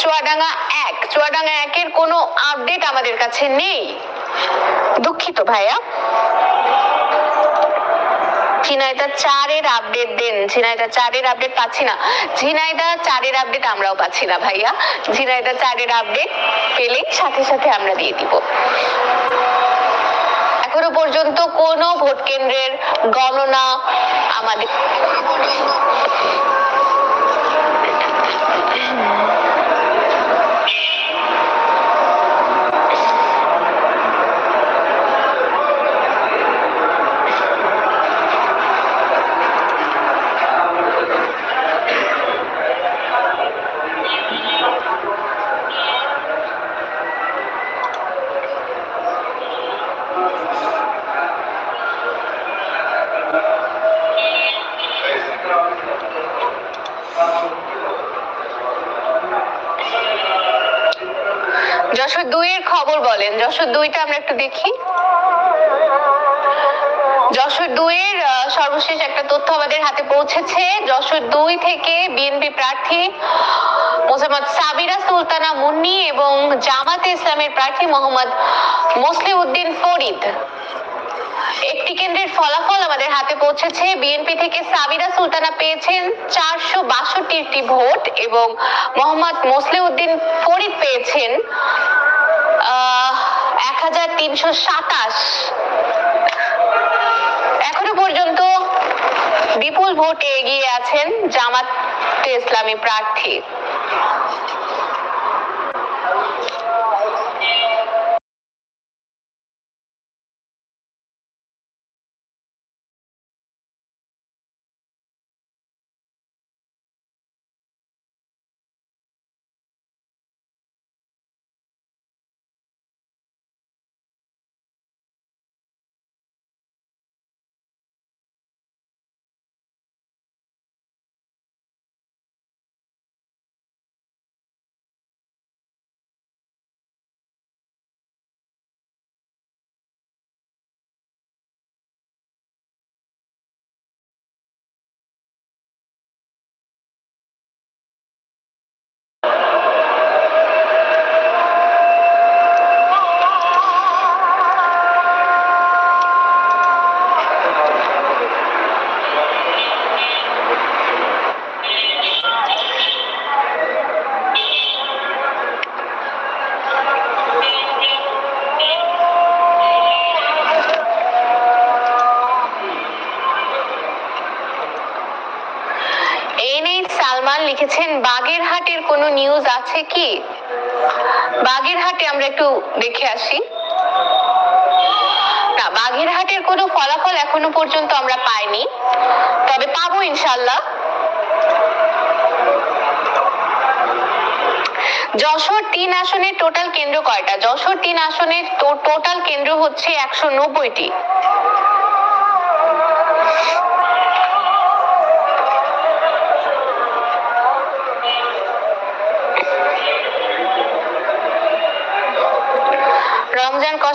চুয়াডাঙ্গা এক। চুয়াডাঙ্গা একের কোনো আপডেট আমাদের কাছে নেই। দুঃখিত ভাইয়া। ঝিনাইদা চারের আপডেট দেন। ঝিনাইদা চারের আপডেট পাচ্ছি না। ঝিনাইদা চারের আপডেট আমরাও পাচ্ছি না ভাইয়া। ঝিনাইদা চারের আপডেট পেলে সাথে সাথে আমরা দিয়ে দিব। এখনও পর্যন্ত কোনো ভোট কেন্দ্রের গণনা আমাদের যশোর দুইয়ের খবর বলেন। যশোর দুইটা আমরা একটু দেখি। যশোর দুইয়ের সর্বশেষ একটা তথ্য আমাদের হাতে পৌঁছেছে। যশোর দুই থেকে বিএনপি প্রার্থী মোসাম্মদ সাবিরা সুলতানা মুন্নি এবং জামাতে ইসলামের প্রার্থী মোহাম্মদ মুসলিউদ্দিন ফরিদ। একটি কেন্দ্রের ফলাফল আমাদের হাতে পৌঁছেছে। বিএনপি থেকে সাবিরা সুলতানা পেয়েছেন চারশো বাষট্টিটি ভোট এবং মোহাম্মদ মুসলিউদ্দিন ফরিদ পেয়েছেন এক হাজার তিনশো সাতাশ। এখনও পর্যন্ত বিপুল ভোটে এগিয়ে আছেন জামাত ইসলামী প্রার্থী। সালমান লিখেছেন, বাগেরহাটের কোনো নিউজ আছে কি? বাগেরহাটে আমরা একটু দেখে আসি। না, বাগেরহাটের কোনো ফলাফল এখনও পর্যন্ত আমরা পাইনি। তবে পাবো ইনশাল্লাহ যশোর তিন আসনের টোটাল কেন্দ্র কয়টা? যশোর তিন আসনের টোটাল কেন্দ্র হচ্ছে একশো নব্বইটি।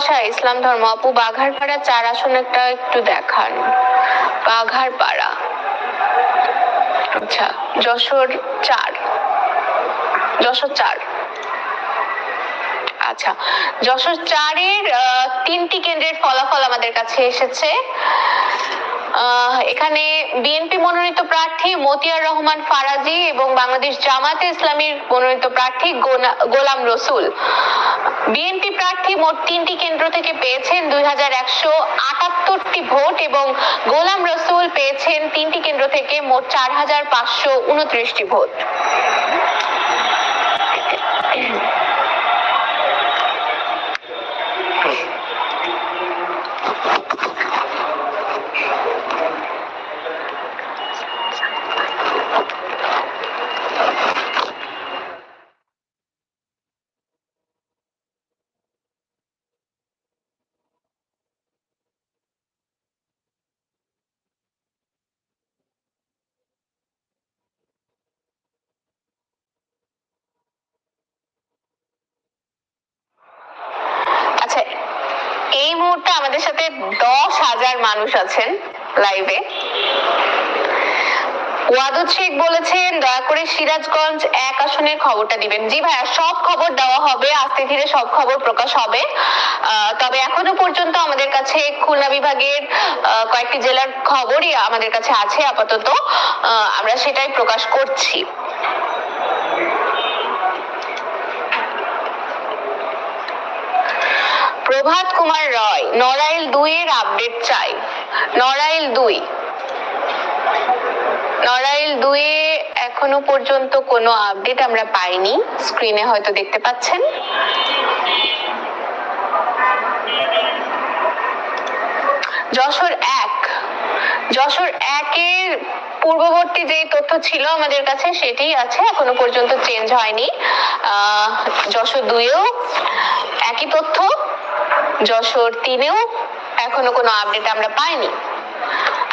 রমজান ইসলাম ধর্ম। আপু বাঘারপাড়া চার আসনেরটা একটু দেখান। বাঘারপাড়া। আচ্ছা যশোর চার। যশোর চার। আচ্ছা যশোর চারের তিনটি কেন্দ্রের ফলাফল আমাদের কাছে এসেছে। এখানে বিএনপি মনোনীত প্রার্থী মতিয়ার রহমান ফারাজি এবং বাংলাদেশ জামাতে ইসলামীর মনোনীত প্রার্থী গোলাম রসুল। বিএনপি প্রার্থী মোট তিনটি কেন্দ্র থেকে পেয়েছেন দুই হাজার একশো আটাত্তরটি ভোট এবং গোলাম রসুল পেয়েছেন তিনটি কেন্দ্র থেকে মোট চার হাজার পাঁচশো ভোট। আমাদের সাথে দশ হাজার মানুষ আছেন লাইভে ওয়াদুদ শেখ বলেছেন, দয়া করে সিরাজগঞ্জ এক আসনের খবরটা দিবেন। জি ভাইয়া, সব খবর দেওয়া হবে, আস্তে ধীরে সব খবর প্রকাশ হবে। তবে এখনও পর্যন্ত আমাদের কাছে খুলনা বিভাগের কয়েকটি জেলার খবরই আমাদের কাছে আছে আপাতত। আমরা সেটাই প্রকাশ করছি। প্রভাত কুমার রয় নড়াইল দুই এর আপডেট চাই। নড়াইল দুই। নড়াইল দুয়ে এখনও পর্যন্ত কোনো আপডেট আমরা পাইনি। স্ক্রিনে হয়তো দেখতে পাচ্ছেন। যশোর এক। যশোর একের পূর্ববর্তী যে তথ্য ছিল আমাদের কাছে সেটি আছে। এখনও পর্যন্ত চেঞ্জ হয়নি। আহ, যশোর দুইও একই তথ্য। যশোর তিনেও এখনও কোনো আপডেট আমরা পাইনি।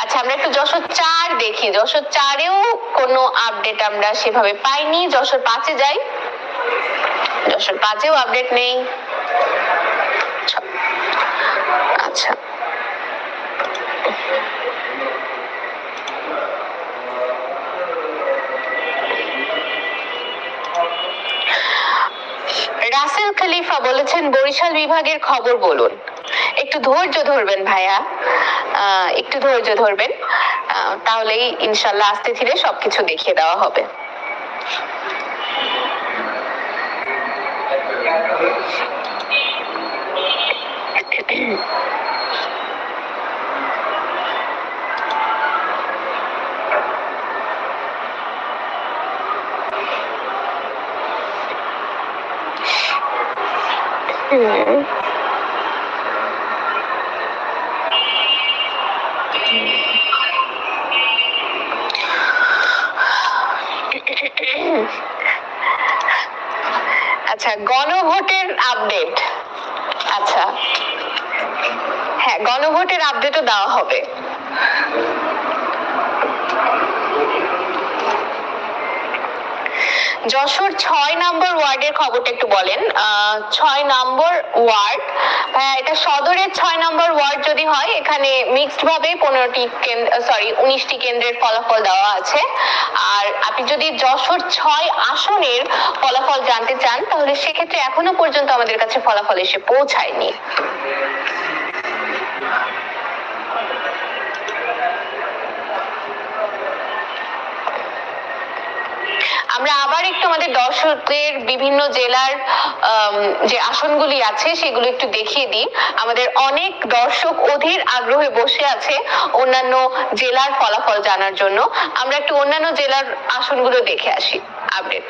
আচ্ছা আমরা একটু যশোর চার দেখি। যশোর চারেও কোনো আপডেট আমরা সেভাবে পাইনি। যশোর পাঁচে যাই। যশোর পাঁচেও আপডেট নেই। আচ্ছা। রাসেল খলিফা বলেছেন, বরিশাল বিভাগের খবর বলুন। একটু ধৈর্য ধরবেন ভাইয়া। একটু ধৈর্য ধরবেন। তাহলেই ইনশাল্লাহ আস্তে ধীরে সবকিছু দেখিয়ে দেওয়া হবে। আচ্ছা গণভোটের আপডেট আচ্ছা। হ্যাঁ গণভোটের আপডেটও দেওয়া হবে। যশোর ছয় নম্বর ওয়ার্ডের খবরটা একটু বলেন। ছয় নম্বর ওয়ার্ড হ্যাঁ এটা সদরের ছয় নম্বর ওয়ার্ড যদি হয়, এখানে মিক্সড ভাবে পনেরোটি সরি উনিশটি কেন্দ্রের ফলাফল দেওয়া আছে। আর আপনি যদি যশোর ছয় আসনের ফলাফল জানতে চান, তাহলে সেক্ষেত্রে এখনও পর্যন্ত আমাদের কাছে ফলাফল এসে পৌঁছায়নি। আমরা আবার একটু আমাদের দর্শকদের বিভিন্ন জেলার যে আসনগুলি আছে সেগুলো একটু দেখিয়ে দিই। আমাদের অনেক দর্শক অধীর আগ্রহে বসে আছে অন্যান্য জেলার ফলাফল জানার জন্য। আমরা একটু অন্যান্য জেলার আসনগুলো দেখে আসি। আপডেট।